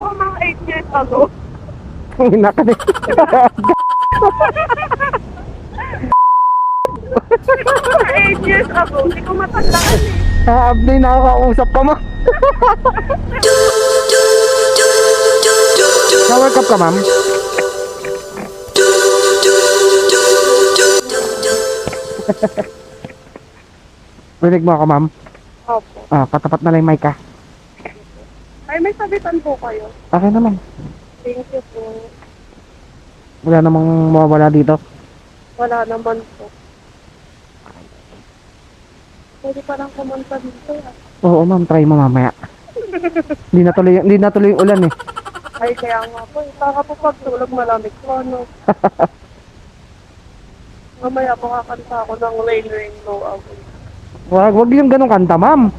Ako mga 8 years ago. Ang ina ka. Mga 8 years ago. Hindi ko matandaan eh. Ah, Abday, nakakausap ka mo. Shower cup ka, ma'am? Rinig mo ako, ma'am? Opo. Ah, katapat na lang yung mic ka. Ay, may sabitan po kayo. Okay naman. Thank you po. Wala namang mawawala dito. Wala naman po. Pwede pa lang pumunta dito. ah. Oo, ma'am, try mo mamaya. Hindi na tuloy, hindi na tuloy yung ulan eh. Ay, kaya nga po. eh. Baka po pagtulog malamig po, ano. Mamaya po kakanta ako ng Rain Rain Go Away. Wag, wag yung ganong kanta, ma'am.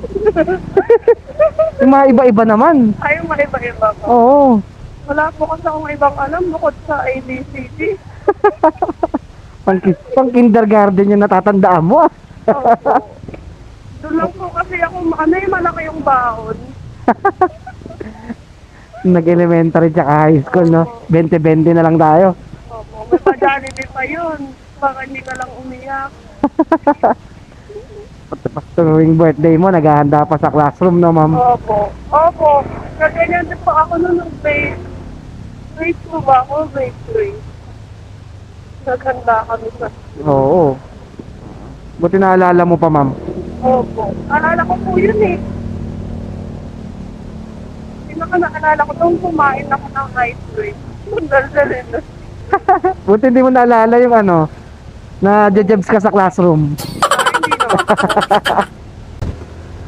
yung mga iba-iba naman. Ay, maiba-iba po. Oo. Wala po kasi akong ibang alam bukod sa ABCD. Pang, pang kindergarten yung natatandaan mo ah. Opo. Doon lang po kasi ako, ano yung malaki yung baon. Nag-elementary tsaka high school, no? 20-20 na lang tayo. Opo, may pa-Jollibee pa yun. Baka hindi ka lang umiyak. Tapos tuwing birthday mo, naghahanda pa sa classroom, no, ma'am? Opo. Opo. Kaganyan din po ako nung nung grade. Grade 2 ba ako? Grade 3. Naghanda kami sa... Oo. Buti naalala mo pa, ma'am. Opo. Alala ko po yun eh. Pinaka naalala ko nung kumain ako ng ice cream. Daldalin na. Buti hindi mo naalala yung ano, na jajabs ka sa classroom.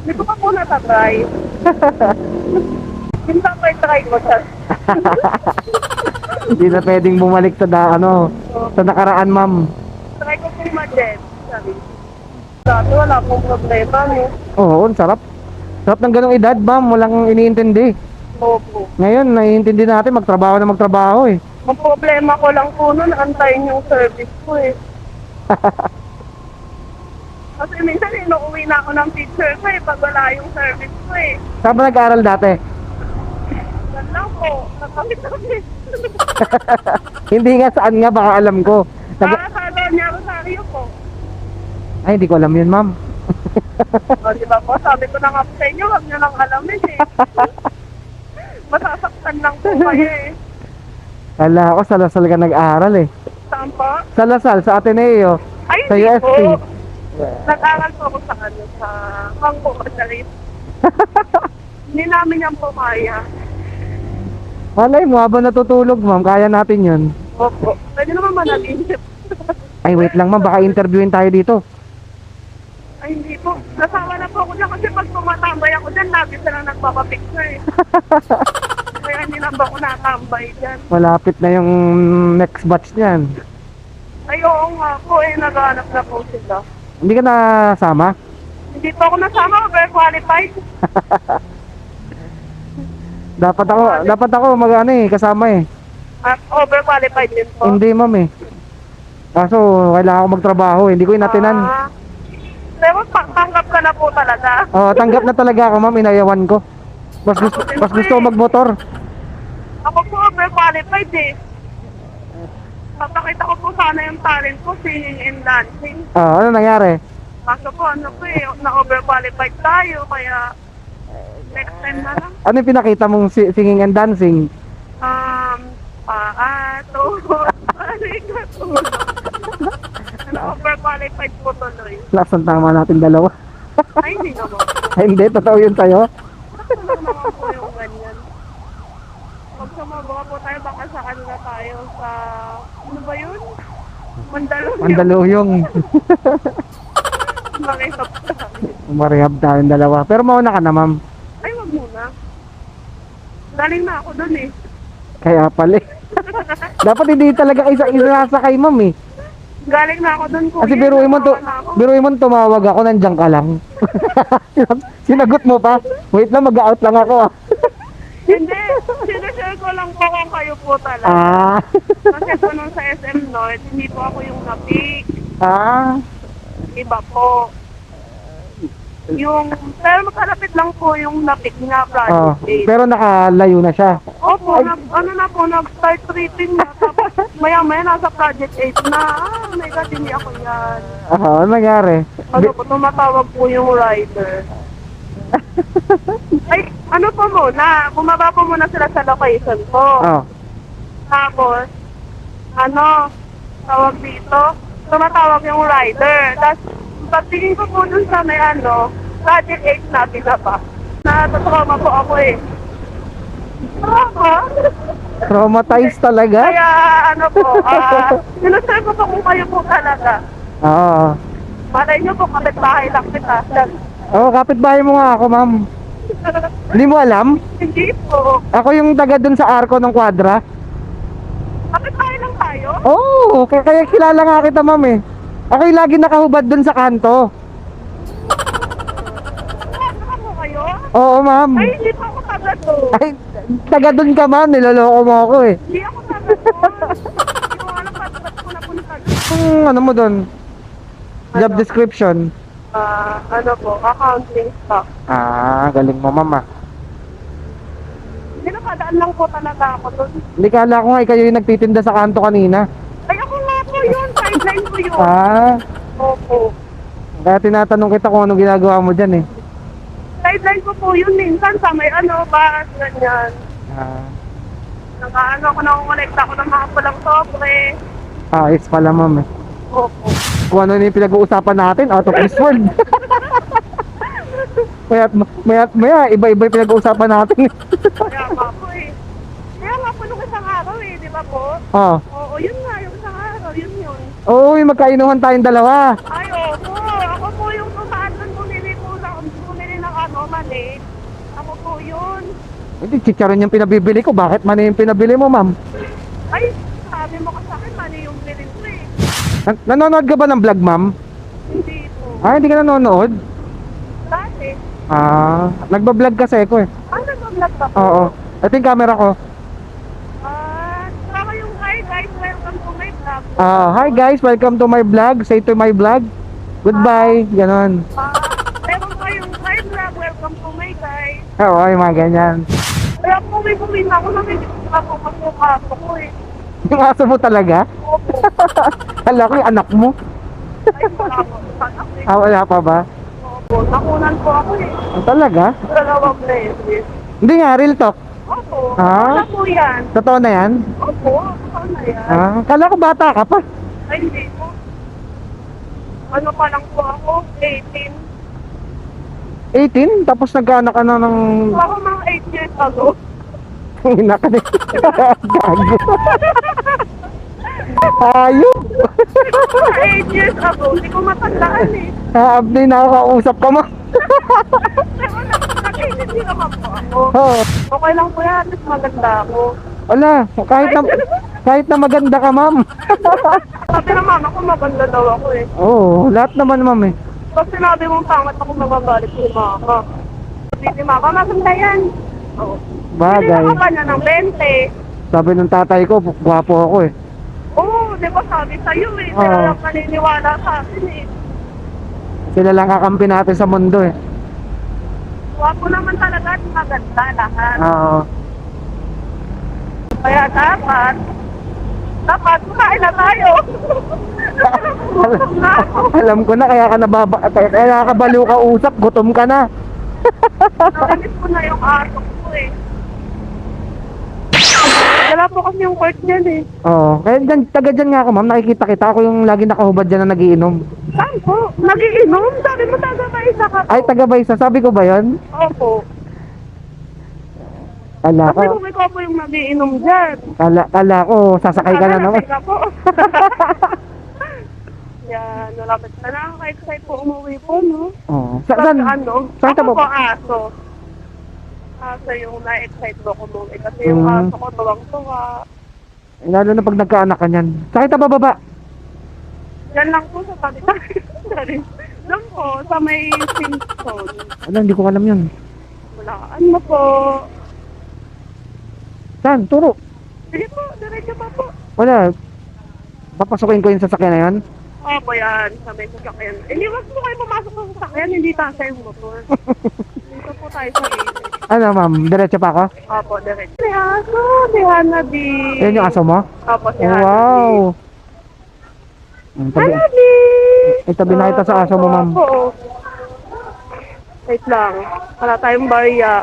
Hindi ko pa po natatry. Minsan ko try ko siya. Hindi na pwedeng bumalik sa da, ano, sa nakaraan, ma'am. Try ko pong ma-jet. Sabi. Dati wala pong problema, no? Oo, ang sarap. Sarap ng ganong edad, ma'am. Walang iniintindi. Opo. Ngayon, naiintindi natin, magtrabaho na magtrabaho eh. Ang problema ko lang po nun, antayin yung service ko eh. Kasi minsan inuuwi na ako ng teacher ko eh, pag wala yung service ko eh. Saan ba nag-aaral dati? Yan lang po, nakakit Hindi nga saan nga, baka alam ko. Nag- Para sa Doña Rosario po. Ay, hindi ko alam yun, ma'am. O, di ba po, sabi ko na nga sa inyo, huwag nyo nang alamin eh. Masasaktan lang po kayo eh. Kala ko, sa Lasal ka nag-aaral eh. Saan po? Sa Lasal, sa Ateneo. Ay, Sa UST. po. Nag-aral po ako sa ano, sa Hangko Casalis. Hindi namin yan po kaya. Malay mo, habang natutulog, ma'am, kaya natin yun. Opo. Pwede naman managinip. Ay, wait lang, ma'am, baka interviewin tayo dito. Ay, hindi po. Nasawa na po ako dyan kasi pag tumatambay ako dyan, lagi sila nagpapapicture eh. Kaya hindi na ba ako natambay dyan? Malapit na yung next batch niyan. Ay, oo nga po eh, naghanap na po sila. Hindi ka nasama? Hindi po ako nasama, overqualified. Dapat ako, dapat ako mag-ano eh, kasama eh. At overqualified din po. Hindi, ma'am eh. Kaso, kailangan ko magtrabaho, eh. hindi ko inatinan. Ah. pero tanggap ka na po talaga. Oh, tanggap na talaga ako, ma'am, inayawan ko. Mas gusto, mas gusto magmotor. Ako po overqualified eh. Papakita ko po sana yung talent ko, singing and dancing. Ah, ano nangyari? Kaso po, ano po eh, na-overqualified tayo, kaya next time na lang. Ano yung pinakita mong si- singing and dancing? Um, paato, balikat ulo. Na-overqualified po tuloy. Lasan tama natin dalawa. Ay, hindi naman. Ay, hindi, totoo yun sa'yo. Ano naman po yung ganyan. Pag sumagawa po tayo, baka sa ano na tayo, sa, ba yun? Mandaluyong. Mandaluyong. Makisap tayo. Marehab tayong dalawa. Pero mauna ka na, ma'am. Ay, wag muna. Galing na ako dun eh. Kaya pala eh. Dapat hindi talaga isa isa sakay, ma'am eh. Galing na ako dun, kuya. Kasi biruin mo, to, na biruin mo tumawag ako, nandiyan ka lang. Sinagot mo pa. Wait lang, mag-out lang ako ah. Hindi. Sinashare ko lang po kung kayo po talaga. Ah. Kasi po nung sa SM North, hindi po ako yung na-pick. Ah. Iba po. Yung, pero magkalapit lang po yung napik Oh, na project eight. pero nakalayo na siya. Opo, na, ano na po, nag-start reading na. Tapos maya-maya nasa project 8 na. Ah, my God, hindi ako yan. Ah, ano nangyari? Ano po, tumatawag po yung rider. Ay, ano po muna, bumaba po muna sila sa location po. Oh. Tapos, ano, tawag dito, tumatawag yung rider. Tapos, pagtingin ko po dun sa may ano, Project 8 natin na pa. Natutrauma po ako eh. Trauma? Traumatized talaga? Kaya ano po, ah, sinusir ko po kung kayo po talaga. Oo. Malay nyo po, kapit-bahay lang kita. Oo, kapitbahay mo nga ako, ma'am. Hindi mo alam? Hindi po. Ako yung taga dun sa arko ng kwadra. Kapit-bahay lang tayo? Oo, kaya, kaya kilala nga kita, ma'am eh. Ako yung lagi nakahubad dun sa kanto. Mo kayo? Oo, ma'am. Ay, hindi pa ako taga to. Ay, taga dun ka, ma'am. Niloloko mo ako eh. Hindi ako taga to. Hindi ko alam ba't ba't ko napunta doon. Ano mo dun? Job Ano? description. Ah, ano po, accounting stock. Ah, galing mo, ma'am ah. Pinakadaan lang po talaga ako doon. Hindi kala ko nga, eh, kayo yung nagtitinda sa kanto kanina. Ay, ako nga po yun. Sideline ko yun. Ah, Opo. kaya tinatanong kita kung anong ginagawa mo dyan eh. Sideline ko po yun minsan sa may ano, bus, ganyan. Ah, Naka-ano ako, nakukonekta ako ng mga pulang sobre. ayos pala, ma'am eh. Opo. Kung ano yung pinag-uusapan natin, out of this world. Maya't, maya't, maya, iba-iba yung pinag-uusapan natin. Kaya nga po eh. Kaya nga po nung isang araw eh, di ba po? oh. Oo, yun nga, yung isang araw, yun yun. Oo, yung magkainuhan tayong dalawa. Ay, opo. Ako po yung kung saan doon bumili po lang, bumili ng ano, mali. Ako po yun. Hindi, chicharon yung pinabibili ko. Bakit man yung pinabili mo, ma'am? Ay, sabi mo ka sa akin, mali yung bilin ko. Nan- nanonood ka ba ng vlog, ma'am? Hindi po. Ah, hindi ka nanonood? Dati. Ah, nagbablog kasi ako eh. Ah, nag-vlog ka po? Oo. Ito yung camera ko. Ah, saka yung hi guys, welcome to my vlog. Ah, hi guys, welcome to my vlog. Say to my vlog. Goodbye. Ganon. Ah, meron kayong hi vlog, welcome to my guys. Oo, yung mga ganyan. Kaya puwi-puwi na ako, nakikita ako kasi yung aso ko eh. Yung aso mo talaga? Kala ko yung anak mo. Ay, wala po. Sana eh. Ah, wala pa ba? Opo, nakunan po ako eh. Ah, talaga? Dalawang beses. Hindi nga, real talk. Opo, Ah? wala po yan. Totoo na yan? Opo, totoo na yan. Ah, kala ko bata ka pa. Ay, hindi po. Ano pa lang po ako? 18. 18, tapos nagkaanak ka na ng... Ako mga 8 years ago. Ina ka na. Gago. Ayop. 8 years ago, hindi ko matandaan eh. Abdi, nakakausap ka mo. Pero nakikindi naman po ako. Oo. Okay lang po yan, at maganda ako. Wala, kahit na, kahit na maganda ka, ma'am. Sabi ng mama ko, maganda daw ako eh. Oo, lahat naman, ma'am eh. Pag sinabi mong pangat ako, magagalit si mama. Sabi ni mama, maganda yan. Oo. Hindi Bagay. na ka niya ng 20. Sabi ng tatay ko, gwapo ako eh. Oo, di ba sabi sa'yo eh. Oo. Sila lang maniniwala sa akin eh. Sila lang kakampi natin sa mundo eh. Wapo naman talaga at maganda lahat. Oo. Kaya dapat, dapat kumain na tayo. Gutom na ako. Alam ko na, kaya ka nababa, kaya, kaya ka baliw ka usap, gutom ka na. Nakalis ko na yung aso ko eh. Wala po kasi yung court niyan eh. Oo, kaya dyan, taga dyan nga ako, ma'am, nakikita kita. Ako yung lagi nakahubad dyan na nagiinom. Saan po? Nagiinom? Sabi mo taga ba isa ka po? Ay, taga Baysa, sabi ko ba yon? Opo. Kala ko, Sabi ko ikaw po yung nagiinom dyan. kala, kala ko, sasakay ka na naman. Nakakasakay ka po. Yan, nalapit na nakaka-excite po umuwi po, no? Oo. Sa, Pag saan? ano, saan ka ako ba- po aso. Aso yung na-excite ko umuwi kasi yung Mm. aso ko tuwang-tuwa. Lalo na pag nagkaanak ka niyan. Sakit na bababa. Yan lang po sa tabi Sorry. Doon po, sa may Simpson. Ano, hindi ko alam yun. Wala. Ano po? Saan? Turo. Sige po, diretso pa po. Wala. Papasukin ko yung sasakyan na yun. Opo, yan. Sa may sasakyan. Hindi, wag po kayo pumasok sa sasakyan. Hindi tasa yung motor. Tayo sa. Ano ma'am, diretso pa ako? Opo, diretso. Si Aso, si Hanabi. Yan yung aso mo? Opo, si Hanabi. wow. Ang tabi, Hanabi! itabi na kita sa aso mo ma'am. Opo. Wait lang. Wala tayong barya.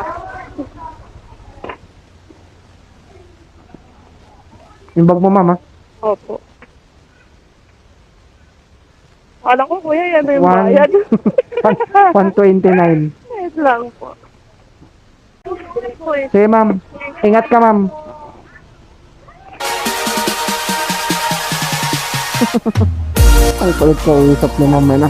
Yung bag mo ma'am ha? Opo. Kala ko, kuya, yan na yung One. bayad. 129. Wait lang po. Sige ma'am, ingat ka ma'am. Ay, kulit ka usap ni ma'am na.